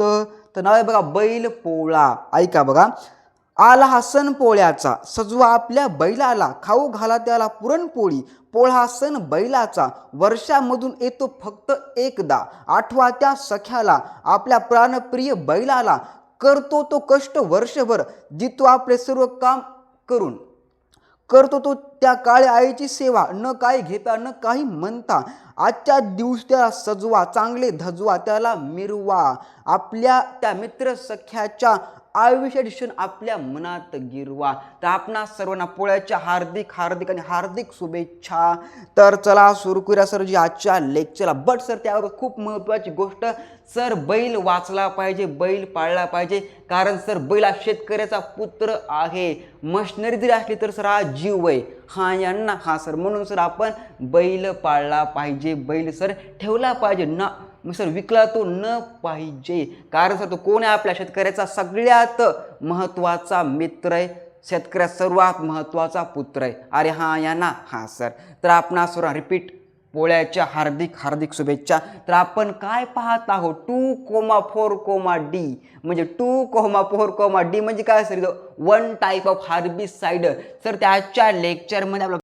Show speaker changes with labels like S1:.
S1: होतं. तर नाव आहे बघा बैल पोळा. ऐका बघा. आला हा सण पोळ्याचा. सजवा आपल्या बैलाला. खाऊ घाला त्याला पुरणपोळी. पोळा हा सण बैलाचा. वर्षामधून येतो फक्त एकदा. आठवा त्या सख्याला आपल्या प्राणप्रिय बैलाला. करतो तो कष्ट वर्षभर. जितो आपले सर्व काम करून. करतो तो त्या काळ्या आईची सेवा. न काही घेता न काही म्हणता आजच्या दिवस त्याला सजवा चांगले धजवा त्याला मिरवा. आपल्या त्या मित्र सख्याच्या आयुष्य क्षण आपल्या मनात गिरवा. तर आपणा सर्वांना पोळ्याच्या हार्दिक हार्दिक आणि हार्दिक शुभेच्छा. तर चला सुरू करूया सर जी आजच्या लेक्चरला बट सर त्यावर खूप महत्त्वाची गोष्ट सर बैल वाचला पाहिजे बैल पाळला पाहिजे. कारण सर बैल हा शेतकऱ्याचा पुत्र आहे. मशनरी जरी असली तर सर हा जीव आहे. हा यांना हा सर म्हणून सर आपण बैल पाळला पाहिजे. बैल सर ठेवला पाहिजे. ना मग सर विकला तो न पाहिजे. कारण सर तो कोण आहे आपल्या शेतकऱ्याचा सगळ्यात महत्त्वाचा मित्र आहे? शेतकऱ्या सर्वात महत्त्वाचा पुत्र आहे. अरे हां या ना. हां सर. तर आपण सर रिपीट पोळ्याच्या हार्दिक हार्दिक शुभेच्छा. तर आपण काय पाहत आहोत? Two comma four comma D. म्हणजे two comma four comma D म्हणजे काय sir? One type of herbicide sir त्याच्या लेक्चरमध्ये आपलं